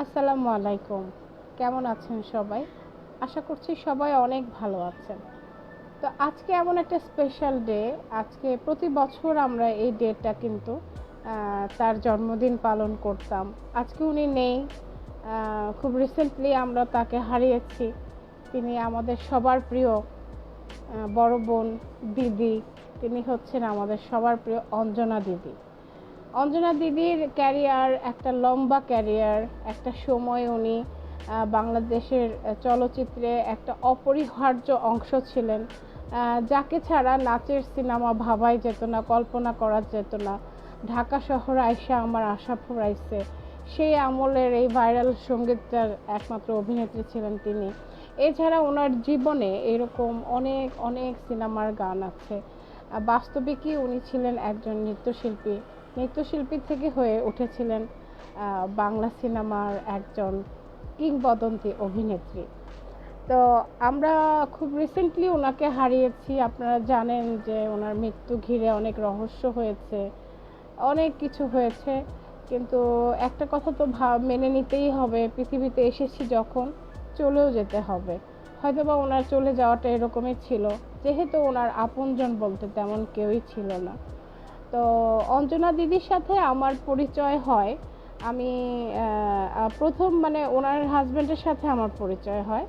আসসালামু আলাইকুম। কেমন আছেন সবাই? আশা করছি সবাই অনেক ভালো আছেন। তো আজকে এমন একটা স্পেশাল ডে আজকে প্রতি বছর আমরা এই ডেটটা কিন্তু তার জন্মদিন পালন করতাম। আজকে উনি নেই খুব রিসেন্টলি আমরা তাকে হারিয়েছি। তিনি আমাদের সবার প্রিয় বড় বোন, দিদি। তিনি হচ্ছেন আমাদের সবার প্রিয় অঞ্জনা দিদি। অঞ্জনা দিদির ক্যারিয়ার একটা লম্বা ক্যারিয়ার একটা সময় উনি বাংলাদেশের চলচ্চিত্রে একটা অপরিহার্য অংশ ছিলেন। যাকে ছাড়া নাচের সিনেমা ভাবাই যেত না, কল্পনা করা যেত না। ঢাকা শহর আইসা আমার আশা ফুরাইছে। সেই আমলের এই ভাইরাল সঙ্গীতটার একমাত্র অভিনেত্রী ছিলেন তিনি। এছাড়া ওনার জীবনে এরকম অনেক অনেক সিনেমার গান আছে। বাস্তবিকই উনি ছিলেন একজন নৃত্যশিল্পী। নৃত্যশিল্পী থেকে হয়ে উঠেছিলেন বাংলা সিনেমার একজন কিংবদন্তি অভিনেত্রী। তো আমরা খুব রিসেন্টলি ওনাকে হারিয়েছি। আপনারা জানেন যে ওনার মৃত্যু ঘিরে অনেক রহস্য হয়েছে, অনেক কিছু হয়েছে। কিন্তু একটা কথা তো ভাব মেনে নিতেই হবে, পৃথিবীতে এসেছি যখন চলেও যেতে হবে। হয়তোবা ওনার চলে যাওয়াটা এরকমই ছিল, যেহেতু ওনার আপনজন বলতে তেমন কেউই ছিল না। তো অঞ্জনা দিদির সাথে আমার পরিচয় হয়। আমি প্রথম মানে ওনার হাজব্যান্ডের সাথে আমার পরিচয় হয়।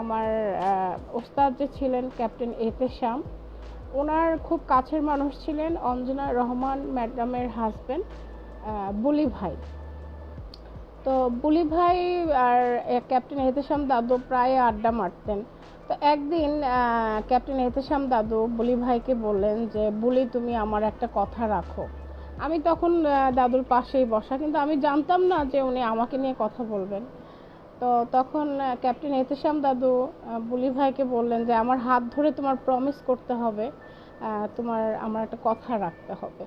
আমার ওস্তাদ যে ছিলেন, ক্যাপ্টেন এতেশাম ওনার খুব কাছের মানুষ ছিলেন অঞ্জনা রহমান ম্যাডামের হাজব্যান্ড বুলি ভাই। তো বুলি ভাই আর ক্যাপ্টেন এহতেশাম দাদু প্রায় আড্ডা মারতেন। তো একদিন ক্যাপ্টেন এহতেশাম দাদু বুলি ভাইকে বললেন যে, বুলি, তুমি আমার একটা কথা রাখো। আমি তখন দাদুর পাশেই বসা, কিন্তু আমি জানতাম না যে উনি আমাকে নিয়ে কথা বলবেন। তো তখন ক্যাপ্টেন এহতেশাম দাদু বুলি ভাইকে বললেন যে, আমার হাত ধরে তোমার প্রমিস করতে হবে তোমার, আমার একটা কথা রাখতে হবে।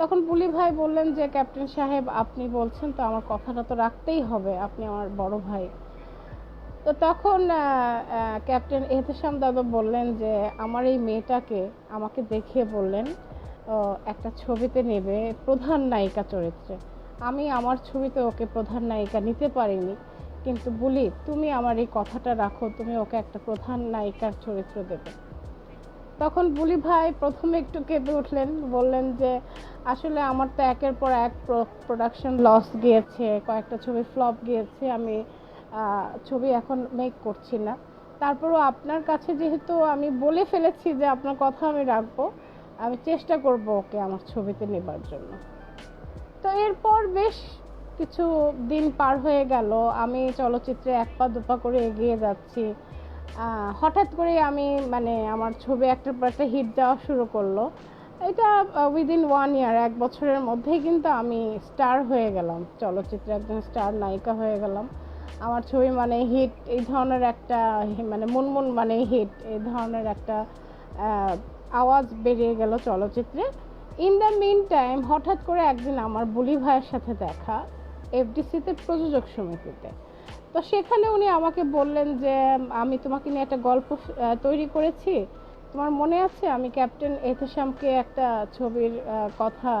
তখন বুলি ভাই বললেন যে, ক্যাপ্টেন সাহেব, আপনি বলছেন তো আমার কথাটা তো রাখতেই হবে, আপনি আমার বড় ভাই। তো তখন ক্যাপ্টেন এহতেশাম দাদু বললেন যে, আমার এই মেয়েটাকে আমাকে দেখিয়ে বললেন একটা ছবিতে নেবে, প্রধান নায়িকা চরিত্রে। আমি আমার ছবিতে ওকে প্রধান নায়িকা নিতে পারিনি। কিন্তু বলি, তুমি আমার এই কথাটা রাখো, তুমি ওকে একটা প্রধান নায়িকার চরিত্র দেবে। তখন বুলি ভাই প্রথমে একটু কেঁপে উঠলেন, বললেন যে, আসলে আমার তো একের পর এক প্রোডাকশন লস গিয়েছে, কয়েকটা ছবি ফ্লপ গিয়েছে, আমি ছবি এখন মেক করছি না। তারপরও আপনার কাছে যেহেতু আমি বলে ফেলেছি যে আপনার কথা আমি রাখব, আমি চেষ্টা করব ওকে আমার ছবিতে নেবার জন্য। তো এরপর বেশ কিছু দিন পার হয়ে গেল, আমি চলচ্চিত্রে এক পা দুপা করে এগিয়ে যাচ্ছি। হঠাৎ করে আমি মানে আমার ছবি একটার পর একটা হিট দেওয়া শুরু করল। এটা উইদিন ওয়ান ইয়ার এক বছরের মধ্যেই কিন্তু আমি স্টার হয়ে গেলাম। চলচ্চিত্রে একজন স্টার নায়িকা হয়ে গেলাম। আমার ছবি মানে হিট এই ধরনের একটা মানে মুনমুন মানে হিট এই ধরনের একটা আওয়াজ বেরিয়ে গেল চলচ্চিত্রে। ইন দ্য মিন টাইম হঠাৎ করে একদিন আমার বুলি ভাইয়ের সাথে দেখা এফডিসিতে প্রযোজক সমিতিতে। তো সেখানে উনি আমাকে বললেন যে, আমি তোমাকে নিয়ে একটা গল্প তৈরি করেছি। তোমার মনে আছে? আমি ক্যাপ্টেন এহতেশামকে একটা ছবির কথা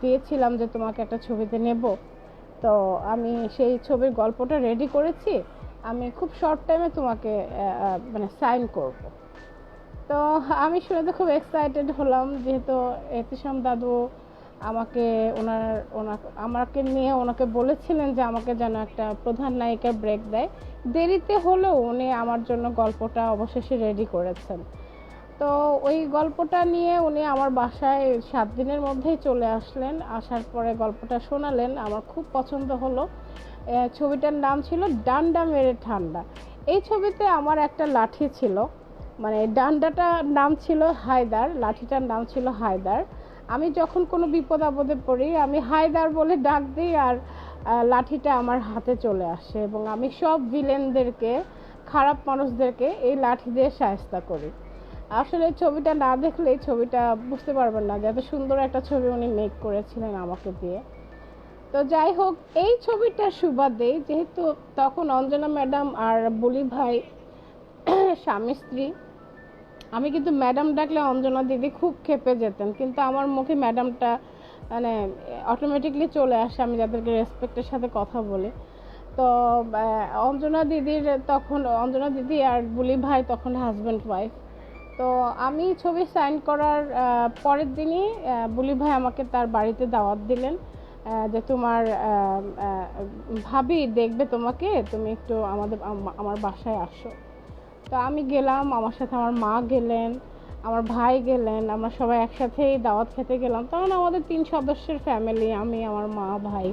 দিয়েছিলাম যে তোমাকে একটা ছবিতে নেব। তো আমি সেই ছবির গল্পটা রেডি করেছি। আমি খুব শর্ট টাইমে তোমাকে মানে সাইন করব। তো আমি শুনে তো খুব এক্সাইটেড হলাম যেহেতু এহতেশাম দাদু আমাকে ওনার ওনার, আমাকে নিয়ে ওনাকে বলেছিলেন যে আমাকে যেন একটা প্রধান নায়িকার ব্রেক দেয়। দেরিতে হলেও উনি আমার জন্য গল্পটা অবশেষে রেডি করেছেন। তো ওই গল্পটা নিয়ে উনি আমার বাসায় সাত দিনের মধ্যেই চলে আসলেন। আসার পরে গল্পটা শোনালেন, আমার খুব পছন্দ হলো। ছবিটার নাম ছিল ডান্ডা মেরে ঠান্ডা। এই ছবিতে আমার একটা লাঠি ছিল মানে ডান্ডাটার নাম ছিল হায়দার, লাঠিটার নাম ছিল হায়দার। আমি যখন কোনো বিপদ আপদে পড়ি, আমি হায়দার বলে ডাক দিই আর লাঠিটা আমার হাতে চলে আসে এবং আমি সব ভিলেনদেরকে খারাপ মানুষদেরকে এই লাঠি দিয়ে সায়স্তা করি। আসলে ছবিটা না দেখলে ছবিটা বুঝতে পারবেন না যে এত সুন্দর একটা ছবি উনি মেক করেছিলেন আমাকে দিয়ে। তো যাই হোক, এই ছবিটার সুবাদে যেহেতু তখন অঞ্জনা ম্যাডাম আর বলি ভাই স্বামী স্ত্রী, আমি কিন্তু ম্যাডাম ডাকলে অঞ্জনা দিদি খুব খেপে যেতেন, কিন্তু আমার মুখে ম্যাডামটা মানে অটোমেটিকলি চলে আসে, আমি যাদেরকে রেসপেক্টের সাথে কথা বলি। তো অঞ্জনা দিদির তখন, অঞ্জনা দিদি আর বুলি ভাই তখন হাজব্যান্ড ওয়াইফ তো আমি ছবি সাইন করার পরের দিনই বুলি ভাই আমাকে তার বাড়িতে দাওয়াত দিলেন যে তোমার ভাবি দেখবে তোমাকে, তুমি একটু আমাদের আমার বাসায় আসো। তো আমি গেলাম, আমার সাথে আমার মা গেলেন, আমার ভাই গেলেন, আমরা সবাই একসাথেই দাওয়াত খেতে গেলাম। তখন আমাদের তিন সদস্যের ফ্যামিলি আমি, আমার মা, ভাই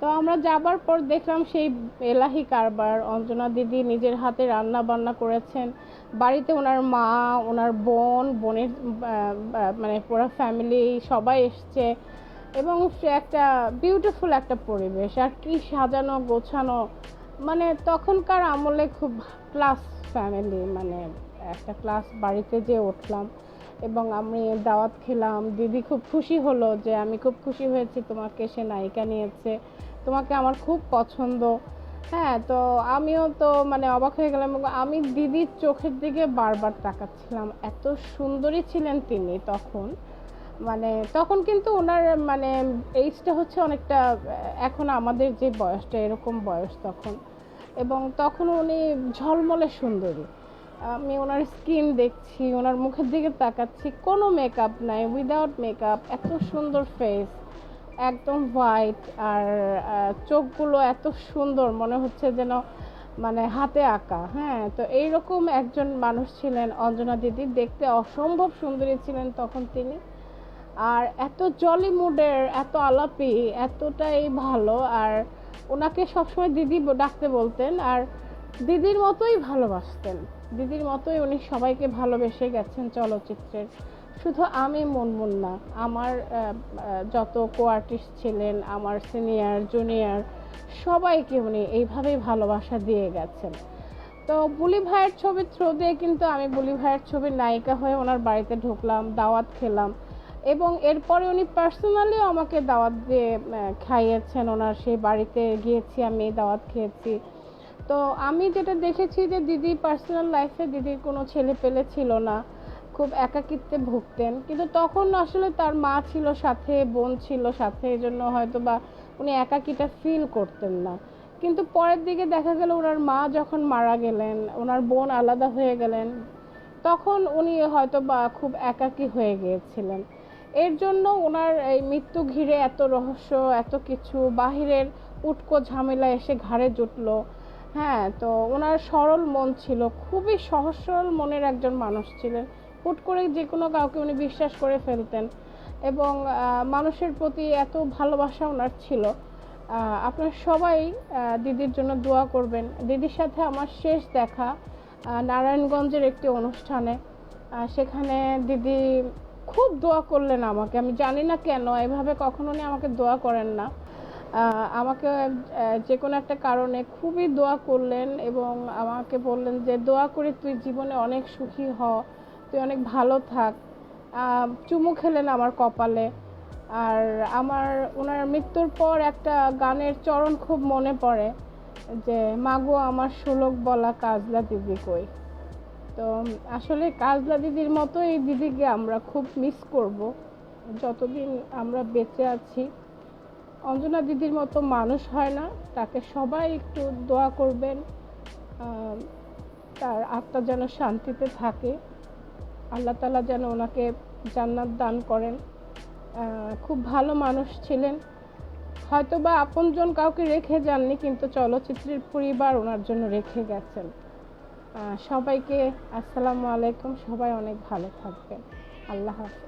তো আমরা যাবার পর দেখলাম সেই এলাহি কারবার, অঞ্জনা দিদি নিজের হাতে রান্না বান্না করেছেন। বাড়িতে ওনার মা, ওনার বোন, বোনের মানে পুরো ফ্যামিলি সবাই এসছে। এবং সে একটা বিউটিফুল একটা পরিবেশ। আর কি সাজানো, গোছানো মানে তখনকার আমলে খুব ক্লাস ফ্যামিলি মানে একটা ক্লাস বাড়িতে যে উঠলাম। এবং আমি দাওয়াত খেলাম। দিদি খুব খুশি হলো যে, আমি খুব খুশি হয়েছি তোমাকে, সে নায়িকা নিয়েছে। তোমাকে আমার খুব পছন্দ। হ্যাঁ তো আমিও তো মানে অবাক হয়ে গেলাম আমি দিদির চোখের দিকে বারবার তাকাচ্ছিলাম। এত সুন্দরী ছিলেন তিনি তখন। মানে তখন কিন্তু ওনার মানে এইজটা হচ্ছে অনেকটা, এখন আমাদের যে বয়সটা, এরকম বয়স তখন। এবং তখন উনি ঝলমলে সুন্দরী। আমি ওনার স্কিন দেখছি, ওনার মুখের দিকে তাকাচ্ছি। কোনো মেকআপ নাই উইদাউট মেকআপ এত সুন্দর ফেস একদম হোয়াইট আর চোখগুলো এত সুন্দর, মনে হচ্ছে যেন মানে হাতে আঁকা হ্যাঁ? তো এইরকম একজন মানুষ ছিলেন অঞ্জনা দিদি, দেখতে অসম্ভব সুন্দরী ছিলেন তখন তিনি। আর এত জলি মুডের এত আলাপি, এতটাই ভালো। আর ওনাকে সবসময় দিদি ডাকতে বলতেন আর দিদির মতোই ভালোবাসতেন। দিদির মতোই উনি সবাইকে ভালোবেসে গেছেন চলচ্চিত্রের। শুধু আমি মনমুন না, আমার যত কো আর্টিস্ট ছিলেন, আমার সিনিয়র জুনিয়র সবাইকে উনি এইভাবেই ভালোবাসা দিয়ে গেছেন। তো বুলি ভাইয়ের ছবির থ্রু দিয়ে কিন্তু আমি বুলি ভাইয়ের ছবির নায়িকা হয়ে ওনার বাড়িতে ঢুকলাম, দাওয়াত খেলাম এবং এরপরে উনি পার্সোনালিও আমাকে দাওয়াত দিয়ে খাইয়েছেন। ওনার সেই বাড়িতে গিয়েছি আমি, দাওয়াত খেয়েছি। তো আমি যেটা দেখেছি যে দিদি পার্সোনাল লাইফে দিদির কোনো ছেলে পেলে ছিল না। খুব একাকিত্বে ভুগতেন। কিন্তু তখন আসলে তার মা ছিল সাথে, বোন ছিল সাথে এই জন্য হয়তো বা উনি একাকিটা ফিল করতেন না। কিন্তু পরের দিকে দেখা গেল ওনার মা যখন মারা গেলেন, ওনার বোন আলাদা হয়ে গেলেন, তখন উনি হয়তো বা খুব একাকী হয়ে গিয়েছিলেন। এর জন্য ওনার এই মৃত্যু ঘিরে এত রহস্য, এত কিছু বাহিরের উটকো ঝামেলা এসে ঘাড়ে জুটলো। হ্যাঁ তো ওনার সরল মন ছিল, খুবই সহজ সরল মনের একজন মানুষ ছিলেন। হুট করে যে কোনো কাউকে উনি বিশ্বাস করে ফেলতেন এবং মানুষের প্রতি এত ভালোবাসা ওনার ছিল। আপনারা সবাই দিদির জন্য দোয়া করবেন। দিদির সাথে আমার শেষ দেখা নারায়ণগঞ্জের একটি অনুষ্ঠানে। সেখানে দিদি খুব দোয়া করলেন আমাকে। আমি জানি না কেন, এভাবে কখনো উনি আমাকে দোয়া করেন না। আমাকে যে কোনো একটা কারণে খুবই দোয়া করলেন এবং আমাকে বললেন যে, দোয়া করে তুই জীবনে অনেক সুখী হ। তুই অনেক ভালো থাক। চুমু খেলেন আমার কপালে। আর আমার ওনার মৃত্যুর পর একটা গানের চরণ খুব মনে পড়ে যে, মাগো, আমার সুলক বলা কাজলা দিদি কই? তো আসলে কাজলা দিদির মতো এই দিদিকে আমরা খুব মিস করব। যতদিন আমরা বেঁচে আছি, অঞ্জনা দিদির মতো মানুষ হয় না। তাকে সবাই একটু দোয়া করবেন। তার আত্মা যেন শান্তিতে থাকে। আল্লাহ তালা যেন ওনাকে জান্নাত দান করেন। খুব ভালো মানুষ ছিলেন। হয়তো বা আপনজন কাউকে রেখে যাননি, কিন্তু চলচ্চিত্রের পরিবার ওনার জন্য রেখে গেছেন। সবাইকে আসসালামু আলাইকুম, সবাই অনেক ভালো থাকবেন। আল্লাহ হাফেজ।